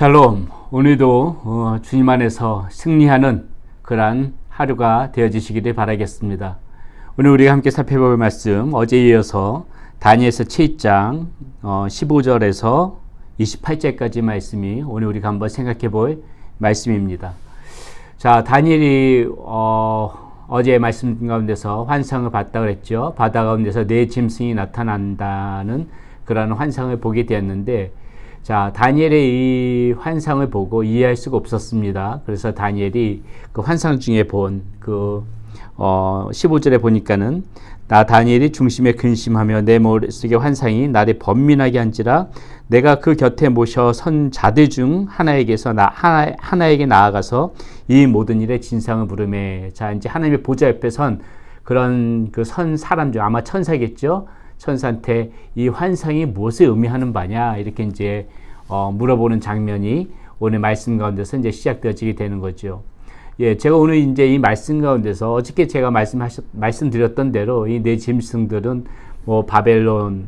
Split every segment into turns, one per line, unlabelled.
샬롬. 오늘도 어, 주님 안에서 승리하는 그러한 하루가 되어지시기를 바라겠습니다. 오늘 우리가 함께 살펴볼 말씀 어제 이어서 다니엘서 7장 어, 15절에서 28절까지 말씀이 오늘 우리가 한번 생각해 볼 말씀입니다. 자, 다니엘이 어, 어제 말씀 가운데서 환상을 봤다 그랬죠. 바다 가운데서 네 짐승이 나타난다는 그런 환상을 보게 되었는데 자, 다니엘의 이 환상을 보고 이해할 수가 없었습니다. 그래서 다니엘이 그 환상 중에 본 그, 어, 15절에 보니까는 나 다니엘이 중심에 근심하며 내 머릿속의 환상이 나를 번민하게 한지라 내가 그 곁에 모셔 선 자들 중 하나에게서 나 하나, 하나에게 나아가서 이 모든 일의 진상을 물음에 자 이제 하나님의 보좌 옆에 선 그런 그 선 사람 중 아마 천사겠죠? 천사한테 이 환상이 무엇을 의미하는 바냐? 이렇게 이제 어, 물어보는 장면이 오늘 말씀 가운데서 이제 시작되어지게 되는 거죠. 예, 제가 오늘 이제 이 말씀 가운데서 어저께 제가 말씀하셨 말씀드렸던 대로 이 네 짐승들은 뭐 바벨론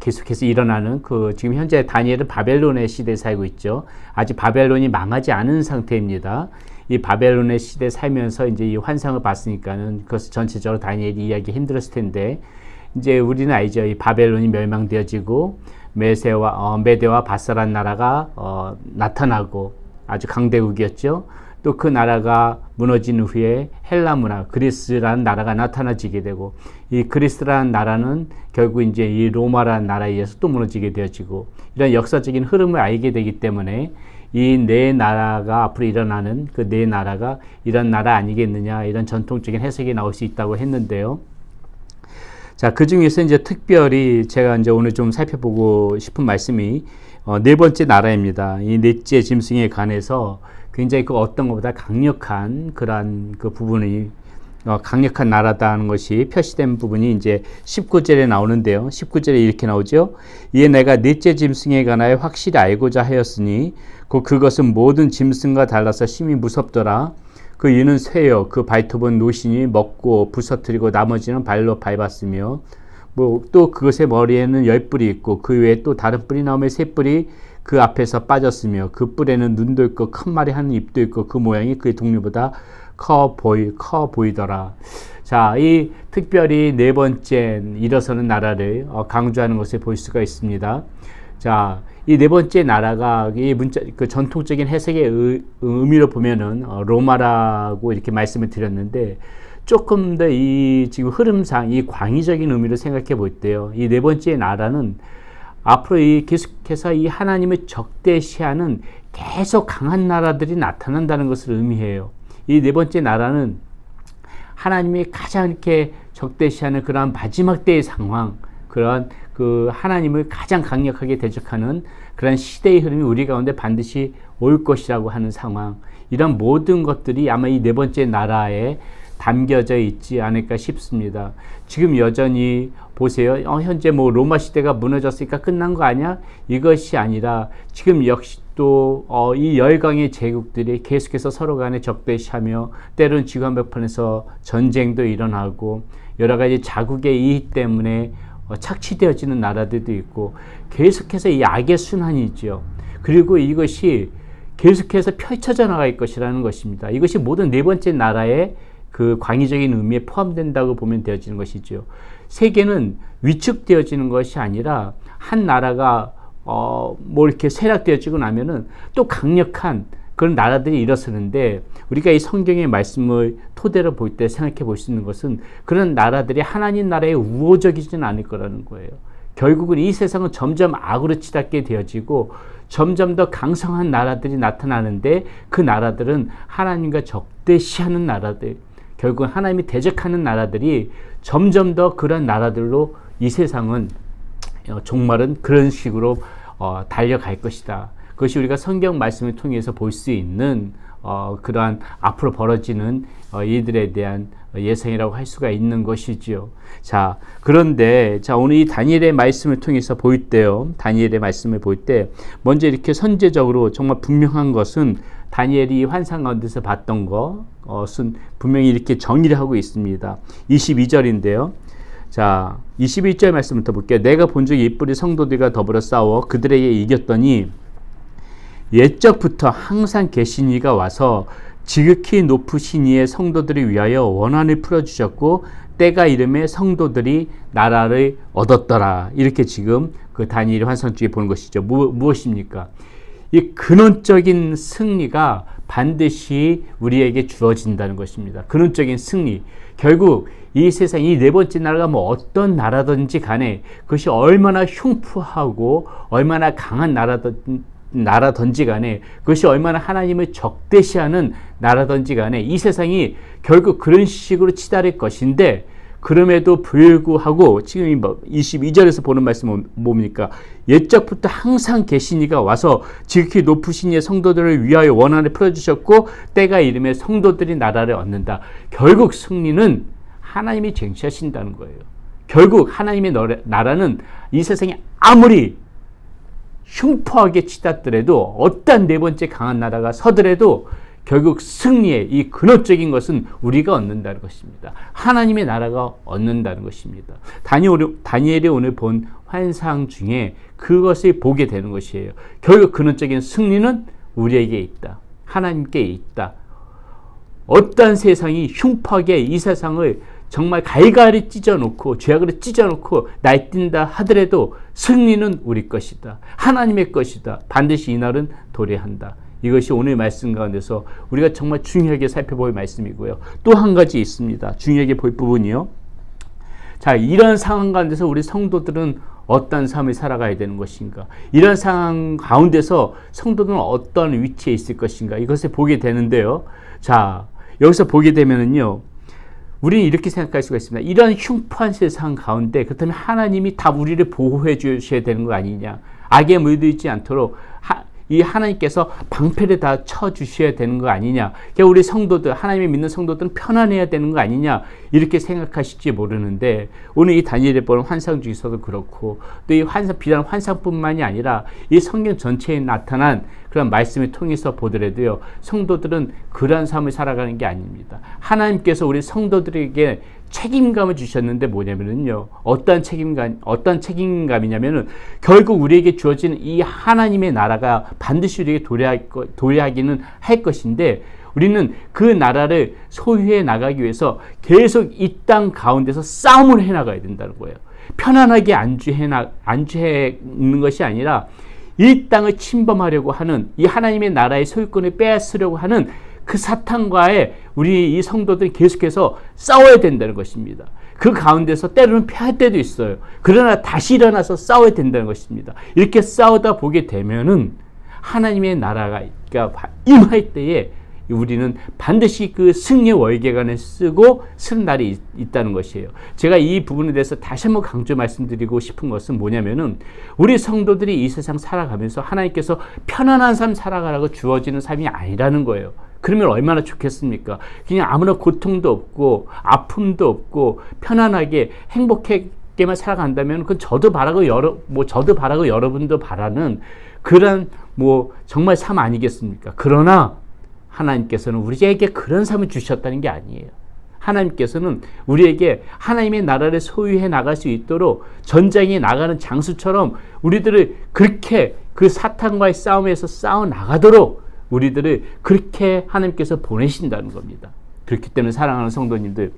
계속해서 일어나는 그 지금 현재 다니엘은 바벨론의 시대에 살고 있죠. 아직 바벨론이 망하지 않은 상태입니다. 이 바벨론의 시대에 살면서 이제 이 환상을 봤으니까는 그것을 전체적으로 다니엘이 이야기 힘들었을 텐데 이제 우리는 알죠. 이 바벨론이 멸망되어지고 메세와 어, 메데와 바사란 나라가 어, 나타나고 아주 강대국이었죠. 또 그 나라가 무너진 후에 헬라 문화, 그리스라는 나라가 나타나지게 되고 이 그리스라는 나라는 결국 이제 이 로마라는 나라에 의해서 또 무너지게 되어지고 이런 역사적인 흐름을 알게 되기 때문에 이 네 나라가 앞으로 일어나는 그 네 나라가 이런 나라 아니겠느냐 이런 전통적인 해석이 나올 수 있다고 했는데요. 자, 그 중에서 이제 특별히 제가 이제 오늘 좀 살펴보고 싶은 말씀이 어, 네 번째 나라입니다. 이 넷째 짐승에 관해서 굉장히 그 어떤 것보다 강력한 그러한 그 부분이 어, 강력한 나라다는 것이 표시된 부분이 이제 19절에 나오는데요. 19절에 이렇게 나오죠. 이에 내가 넷째 짐승에 관하여 확실히 알고자 하였으니 그 그것은 모든 짐승과 달라서 심히 무섭더라. 그 이는 쇠요 그 발톱은 노신이 먹고 부서뜨리고 나머지는 발로 밟았으며 뭐 또 그것의 머리에는 열 뿔이 있고 그 외에 또 다른 뿔이 나오며 세 뿔이 그 앞에서 빠졌으며 그 뿔에는 눈도 있고 큰 말이 하는 입도 있고 그 모양이 그의 동료보다 커 보이 커 보이더라. 자, 이 특별히 네 번째 일어서는 나라를 어, 강조하는 것을 볼 수가 있습니다. 자, 이 네 번째 나라가 이 문자 그 전통적인 해석의 의, 의 미로 보면은 어, 로마라고 이렇게 말씀을 드렸는데 조금 더 이 지금 흐름상 이 광의적인 의미로 생각해 볼 때요. 이 네 번째 나라는 앞으로 이 계속해서 이 하나님을 적대시하는 계속 강한 나라들이 나타난다는 것을 의미해요. 이 네 번째 나라는 하나님이 가장 이렇게 적대시하는 그러한 마지막 때의 상황, 그러한 그 하나님을 가장 강력하게 대적하는 그런 시대의 흐름이 우리 가운데 반드시 올 것이라고 하는 상황. 이런 모든 것들이 아마 이 네 번째 나라에 담겨져 있지 않을까 싶습니다. 지금 여전히 보세요. 어, 현재 뭐 로마 시대가 무너졌으니까 끝난 거 아니야? 이것이 아니라 지금 역시 또이 어, 열강의 제국들이 계속해서 서로 간에 적대시하며 때로는 지구 한복판에서 전쟁도 일어나고 여러 가지 자국의 이익 때문에 어, 착취되어지는 나라들도 있고 계속해서 이 악의 순환이 있죠. 그리고 이것이 계속해서 펼쳐져 나갈 것이라는 것입니다. 이것이 모든 네 번째 나라의 그 광의적인 의미에 포함된다고 보면 되어지는 것이죠. 세계는 위축되어지는 것이 아니라 한 나라가 어, 뭐 이렇게 쇠락되어지고 나면은 또 강력한 그런 나라들이 일어서는데 우리가 이 성경의 말씀을 토대로 볼 때 생각해 볼 수 있는 것은 그런 나라들이 하나님 나라에 우호적이지는 않을 거라는 거예요. 결국은 이 세상은 점점 악으로 치닫게 되어지고 점점 더 강성한 나라들이 나타나는데 그 나라들은 하나님과 적대시하는 나라들, 결국 하나님이 대적하는 나라들이 점점 더 그런 나라들로 이 세상은 어, 종말은 그런 식으로 어, 달려갈 것이다. 그것이 우리가 성경 말씀을 통해서 볼 수 있는 어, 그러한 앞으로 벌어지는 어, 이들에 대한 예상이라고 할 수가 있는 것이지요. 자, 그런데 자 오늘 이 다니엘의 말씀을 통해서 볼 때요. 다니엘의 말씀을 볼 때 먼저 이렇게 선제적으로 정말 분명한 것은 다니엘이 환상 가운데서 봤던 것은 분명히 이렇게 정의를 하고 있습니다. 22절인데요. 자, 21절 말씀부터 볼게요. 내가 본 적 이뿔이 성도들과 더불어 싸워 그들에게 이겼더니 옛적부터 항상 계신 이가 와서 지극히 높으신 이의 성도들을 위하여 원한을 풀어주셨고 때가 이름에 성도들이 나라를 얻었더라. 이렇게 지금 그 다니엘 환상 중에 보는 것이죠. 무, 무엇입니까? 이 근원적인 승리가 반드시 우리에게 주어진다는 것입니다. 근원적인 승리. 결국 이 세상 이 네 번째 나라가 뭐 어떤 나라든지 간에 그것이 얼마나 흉푸하고 얼마나 강한 나라든 나라든지 간에 그것이 얼마나 하나님을 적대시하는 나라든지 간에 이 세상이 결국 그런 식으로 치달을 것인데 그럼에도 불구하고 지금 22절에서 보는 말씀은 뭡니까? 옛적부터 항상 계시니가 와서 지극히 높으신 이의 성도들을 위하여 원한을 풀어주셨고 때가 이름에 성도들이 나라를 얻는다. 결국 승리는 하나님이 쟁취하신다는 거예요. 결국 하나님의 나라는 이 세상에 아무리 흉포하게 치닫더라도 어떠한 네 번째 강한 나라가 서더라도 결국 승리의 이 근원적인 것은 우리가 얻는다는 것입니다. 하나님의 나라가 얻는다는 것입니다. 다니엘이 오늘 본 환상 중에 그것을 보게 되는 것이에요. 결국 근원적인 승리는 우리에게 있다. 하나님께 있다. 어떤 세상이 흉파하게 이 세상을 정말 갈갈이 찢어놓고 죄악으로 찢어놓고 날뛴다 하더라도 승리는 우리 것이다. 하나님의 것이다. 반드시 이날은 도래한다. 이것이 오늘 말씀 가운데서 우리가 정말 중요하게 살펴볼 말씀이고요. 또 한 가지 있습니다. 중요하게 볼 부분이요. 자, 이런 상황 가운데서 우리 성도들은 어떤 삶을 살아가야 되는 것인가? 이런 상황 가운데서 성도들은 어떤 위치에 있을 것인가? 이것을 보게 되는데요. 자, 여기서 보게 되면은요. 우리는 이렇게 생각할 수가 있습니다. 이런 흉포한 세상 가운데 그렇다면 하나님이 다 우리를 보호해 주셔야 되는 거 아니냐? 악에 물들지 않도록 하, 이 하나님께서 방패를 다 쳐 주셔야 되는 거 아니냐? 그러니까 우리 성도들 하나님을 믿는 성도들은 편안해야 되는 거 아니냐? 이렇게 생각하실지 모르는데 오늘 이 다니엘에 보는 환상 중에서도 그렇고 또 이 환상 비단 환상뿐만이 아니라 이 성경 전체에 나타난 그런 말씀을 통해서 보더라도요 성도들은 그러한 삶을 살아가는 게 아닙니다. 하나님께서 우리 성도들에게 책임감을 주셨는데 뭐냐면은요. 어떤 책임감, 어떤 책임감이냐면은 결국 우리에게 주어진 이 하나님의 나라가 반드시 우리에게 도래할, 도래하기는 할 것인데 우리는 그 나라를 소유해 나가기 위해서 계속 이 땅 가운데서 싸움을 해 나가야 된다는 거예요. 편안하게 안주해 나, 안주해 있는 것이 아니라 이 땅을 침범하려고 하는 이 하나님의 나라의 소유권을 빼앗으려고 하는 그 사탄과의 우리 이 성도들이 계속해서 싸워야 된다는 것입니다. 그 가운데서 때로는 패할 때도 있어요. 그러나 다시 일어나서 싸워야 된다는 것입니다. 이렇게 싸우다 보게 되면은 하나님의 나라가 임할 때에 우리는 반드시 그 승리의 월계관을 쓰고 쓰는 날이 있, 다는 것이에요. 제가 이 부분에 대해서 다시 한번 강조 말씀드리고 싶은 것은 뭐냐면은 우리 성도들이 이 세상 살아가면서 하나님께서 편안한 삶 살아가라고 주어지는 삶이 아니라는 거예요. 그러면 얼마나 좋겠습니까? 그냥 아무나 고통도 없고 아픔도 없고 편안하게 행복하게만 살아간다면 그건 저도 바라고 여러 뭐 저도 바라고 여러분도 바라는 그런 뭐 정말 삶 아니겠습니까? 그러나 하나님께서는 우리에게 그런 삶을 주셨다는 게 아니에요. 하나님께서는 우리에게 하나님의 나라를 소유해 나갈 수 있도록 전장에 나가는 장수처럼 우리들을 그렇게 그 사탄과의 싸움에서 싸워 나가도록 우리들을 그렇게 하나님께서 보내신다는 겁니다. 그렇기 때문에 사랑하는 성도님들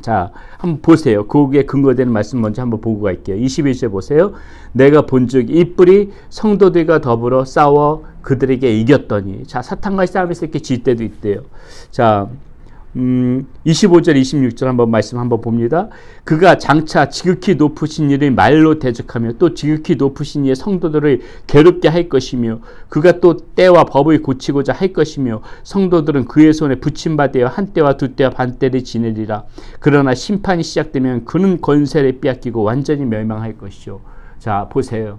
자, 한번 보세요. 거기에 근거되는 말씀 먼저 한번 보고 갈게요. 21절 보세요. 내가 본즉 이 뿔이 성도들과 더불어 싸워 그들에게 이겼더니 자, 사탄과 싸움에서 이렇게 질 때도 있대요. 자, 음, 25절, 26절 한번 말씀 한번 봅니다. 그가 장차 지극히 높으신 이를 말로 대적하며 또 지극히 높으신 이의 성도들을 괴롭게 할 것이며 그가 또 때와 법을 고치고자 할 것이며 성도들은 그의 손에 붙임받아 한 때와 두 때와 반 때를 지내리라. 그러나 심판이 시작되면 그는 권세를 빼앗기고 완전히 멸망할 것이요. 자, 보세요.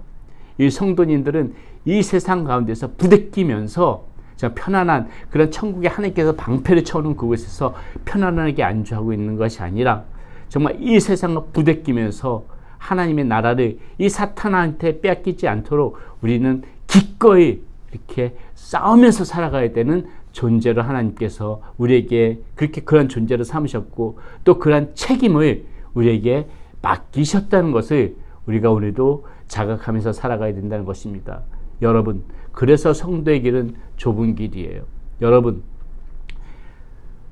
이 성도님들은 이 세상 가운데서 부대끼면서 자, 편안한 그런 천국의 하나님께서 방패를 쳐놓은 그곳에서 편안하게 안주하고 있는 것이 아니라 정말 이 세상과 부대끼면서 하나님의 나라를 이 사탄한테 빼앗기지 않도록 우리는 기꺼이 이렇게 싸우면서 살아가야 되는 존재로 하나님께서 우리에게 그렇게 그런 존재로 삼으셨고 또 그런 책임을 우리에게 맡기셨다는 것을 우리가 오늘도 자각하면서 살아가야 된다는 것입니다. 여러분, 그래서 성도의 길은 좁은 길이에요. 여러분,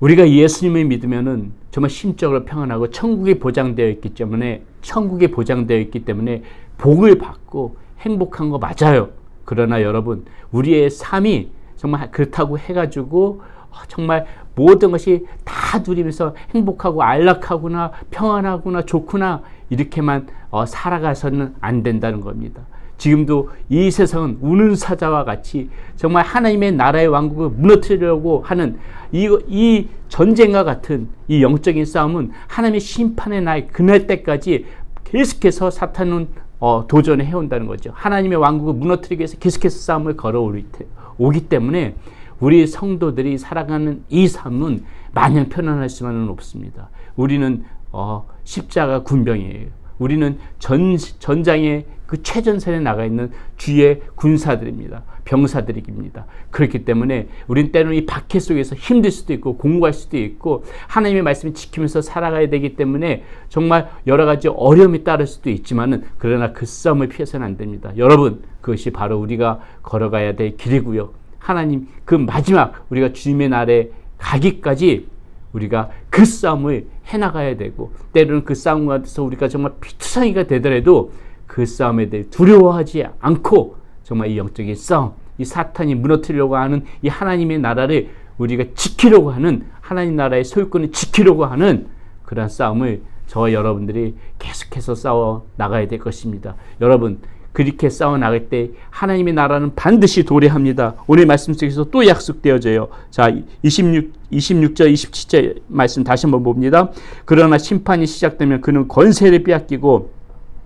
우리가 예수님을 믿으면은 정말 심적으로 평안하고 천국이 보장되어 있기 때문에 천국이 보장되어 있기 때문에 복을 받고 행복한 거 맞아요. 그러나 여러분, 우리의 삶이 정말 그렇다고 해가지고 정말 모든 것이 다 누리면서 행복하고 안락하구나 평안하구나 좋구나 이렇게만 어, 살아가서는 안 된다는 겁니다. 지금도 이 세상은 우는 사자와 같이 정말 하나님의 나라의 왕국을 무너뜨리려고 하는 이, 이 전쟁과 같은 이 영적인 싸움은 하나님의 심판의 날 그날 때까지 계속해서 사탄은 어, 도전해 해온다는 거죠. 하나님의 왕국을 무너뜨리기 위해서 계속해서 싸움을 걸어오기 때문에 우리 성도들이 살아가는 이 삶은 마냥 편안할 수만은 없습니다. 우리는 어, 십자가 군병이에요. 우리는 전, 전장의 그 최전선에 나가 있는 주의 군사들입니다. 병사들입니다. 그렇기 때문에 우린 때로는 이 박해 속에서 힘들 수도 있고 공부할 수도 있고 하나님의 말씀을 지키면서 살아가야 되기 때문에 정말 여러 가지 어려움이 따를 수도 있지만은 그러나 그 싸움을 피해서는 안 됩니다. 여러분 그것이 바로 우리가 걸어가야 될 길이고요. 하나님 그 마지막 우리가 주님의 날에 가기까지 우리가 그 싸움을 해나가야 되고 때로는 그 싸움 가운데서 우리가 정말 피투성이가 되더라도 그 싸움에 대해 두려워하지 않고 정말 이 영적인 싸움, 이 사탄이 무너뜨리려고 하는 이 하나님의 나라를 우리가 지키려고 하는 하나님 나라의 소유권을 지키려고 하는 그런 싸움을 저와 여러분들이 계속해서 싸워 나가야 될 것입니다. 여러분 그렇게 싸워 나갈 때 하나님의 나라는 반드시 도래합니다. 오늘 말씀 속에서 또 약속되어져요. 자, 26 26절 27절 말씀 다시 한번 봅니다. 그러나 심판이 시작되면 그는 권세를 빼앗기고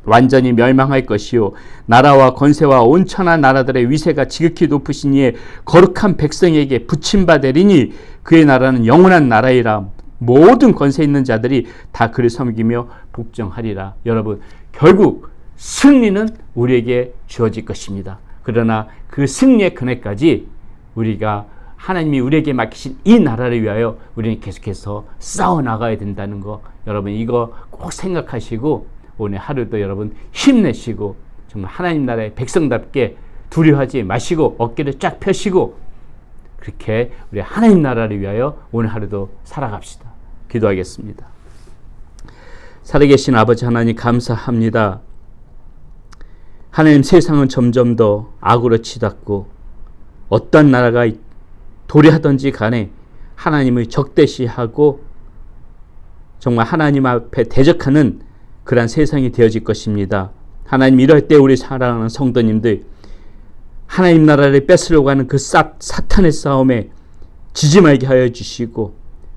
완전히 멸망할 것이요. 나라와 권세와 온천한 나라들의 위세가 지극히 높으신 이에 거룩한 백성에게 붙임받으리니 그의 나라는 영원한 나라이라. 모든 권세 있는 자들이 다 그를 섬기며 복종하리라. 여러분 결국 승리는 우리에게 주어질 것입니다. 그러나 그 승리의 그날까지 우리가 하나님이 우리에게 맡기신 이 나라를 위하여 우리는 계속해서 싸워 나가야 된다는 거. 여러분 이거 꼭 생각하시고 오늘 하루도 여러분 힘내시고 정말 하나님 나라의 백성답게 두려워하지 마시고 어깨를 쫙 펴시고 그렇게 우리 하나님 나라를 위하여 오늘 하루도 살아갑시다. 기도하겠습니다. 살아계신 아버지 하나님 감사합니다. 하나님 세상은 점점 더 악으로 치닫고 어떤 나라가 도래하든지 간에 하나님을 적대시하고 정말 하나님 앞에 대적하는 그러한 세상이 되어질 것입니다. 하나님 이럴 때 우리 사랑하는 성도님들 하나님 나라를 뺏으려고 하는 그 사, 사탄의 싸움에 지지 말게 하여 주시고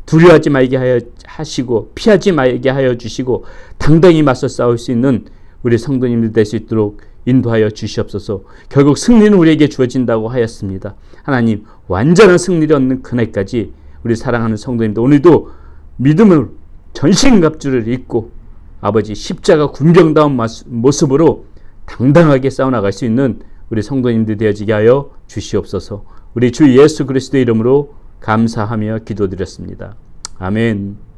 두려워하지 말게 하여 하시고 피하지 말게 하여 주시고 당당히 맞서 싸울 수 있는 우리 성도님들 될 수 있도록 인도하여 주시옵소서. 결국 승리는 우리에게 주어진다고 하였습니다. 하나님 완전한 승리를 얻는 그날까지 우리 사랑하는 성도님들 오늘도 믿음을 전신갑주를 입고 아버지 십자가 군병다운 모습으로 당당하게 싸워나갈 수 있는 우리 성도님들 되어지게 하여 주시옵소서. 우리 주 예수 그리스도 이름으로 감사하며 기도드렸습니다. 아멘.